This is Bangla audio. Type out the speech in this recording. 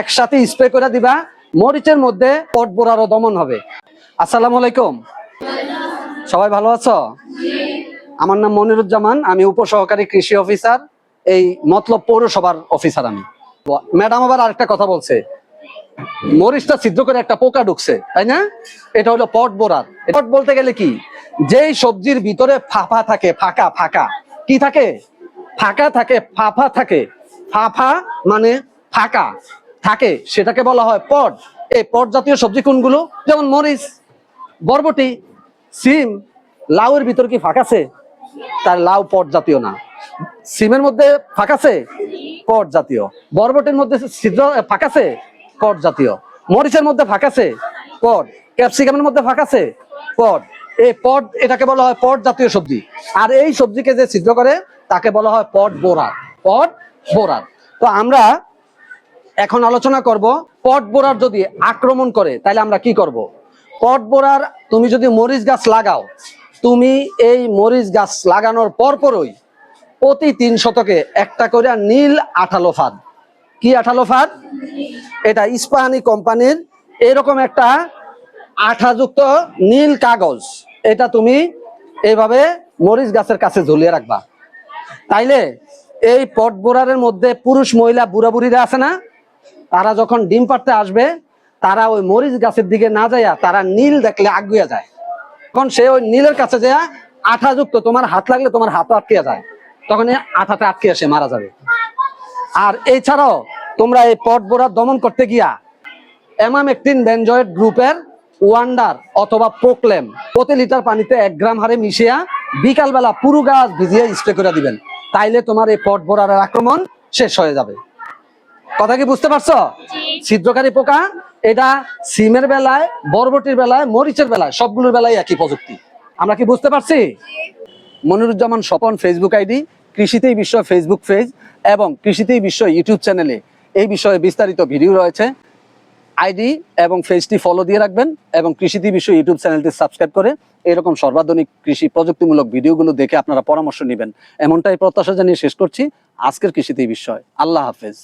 একসাথে স্প্রে করে দিবা, মরিচের মধ্যে পট বোরারও দমন হবে। আসসালামু আলাইকুম। সবাই ভালো আছো? আমার নাম মনিরুজ্জামান, আমি উপসহকারী কৃষি অফিসার, এই মতলব পৌরসভার অফিসার আমি। ম্যাডাম আবার আরেকটা কথা বলছে, মরিচটা সিদ্ধ করে একটা পোকা ঢুকছে, তাই না? এটা হলো পট বোরার পট বলতে গেলে কি? যেই সবজির ভিতরে ফাফা থাকে, ফাঁকা ফাঁকা, কি থাকে? ফাঁকা থাকে, ফাফা থাকে। ফাফা মানে ফাঁকা। থাকে, সেটাকে বলা হয় পট। এই পট জাতীয় সবজি কোনগুলো? যেমন মরিচ, বরবটি, সিম, লাউয়ের ভিতর কি ফাঁক আছে? তার লাউ পট জাতীয় না। সিমের মধ্যে ফাঁক আছে? পট জাতীয়। বরবটির মধ্যে ছিদ্র ফাঁক আছে? পট জাতীয়। মরিচের মধ্যে ফাঁক আছে? পট। ক্যাপসিকামের মধ্যে ফাঁক আছে? পট। এই পট, এটাকে বলা হয় পট জাতীয় সবজি। আর এই সবজিকে যে ছিদ্র করে, তাকে বলা হয় পট বোরার পট বোরার তো আমরা এখন আলোচনা করব পট বোরার যদি আক্রমণ করে, তাহলে আমরা কি করব? পট বোরার তুমি যদি মরিচ গাছ লাগাও, তুমি এই মরিচ গাছ লাগানোর পরপরই প্রতি তিন শতকে একটা করে নীল আঠালো ফাঁদ। কি আঠালো ফাঁদ? এটা ইস্পাহানি কোম্পানির এরকম একটা আঠাযুক্ত নীল কাগজ। এটা তুমি এইভাবে মরিচ গাছের কাছে ঝুলিয়ে রাখবা। তাইলে এই পট বোরারের মধ্যে পুরুষ, মহিলা বুড়া বুড়িরা আছে না? তারা যখন ডিম পাড়তে আসবে, তারা ওই মরিচ গাছের দিকে না যাইয়া তারা নীল দেখলে আগুয়া যায়। তখন সে ওই নীলের কাছে যায় আঠাযুক্ত তোমার হাত লাগলে তোমার হাতও আটকে যায়। তখন এই আঠাতে আটকে সে মারা যাবে। আর এছাড়াও তোমরা এই পট বোরার দমন করতে গিয়া এমাম অ্যামামেকটিন বেনজয়েড গ্রুপের ওয়ান্ডার অথবা প্রোক্লেম প্রতি লিটার পানিতে এক গ্রাম হারে মিশিয়া বিকালবেলা পুরো গাছ ভিজিয়ে স্প্রে করে দিবেন। তাইলে তোমার এই পট বোরারের আক্রমণ শেষ হয়ে যাবে। কথা কি বুঝতে পারছ? ছিদ্রকারী পোকা, এটা সিমের বেলায়, বরবটির বেলায়, মরিচের বেলায়, সবগুলোর বেলায় একই প্রযুক্তি। আমরা কি বুঝতে পারছি? মনিরুজ্জামান স্বপন ফেসবুক আইডি, কৃষিতেই বিশ্ব ফেসবুক পেজ এবং কৃষিতেই বিশ্ব ইউটিউব চ্যানেলে এই বিষয়ে বিস্তারিত ভিডিও রয়েছে। আইডি এবং ফেজটি ফলো দিয়ে রাখবেন এবং কৃষিতে বিশ্ব ইউটিউব চ্যানেলটি সাবস্ক্রাইব করে এরকম সর্বাধুনিক কৃষি প্রযুক্তিমূলক ভিডিওগুলো দেখে আপনারা পরামর্শ নেবেন। এমনটাই প্রত্যাশা জানিয়ে শেষ করছি। আজকের কৃষিতেই বিষয় আল্লাহ হাফেজ।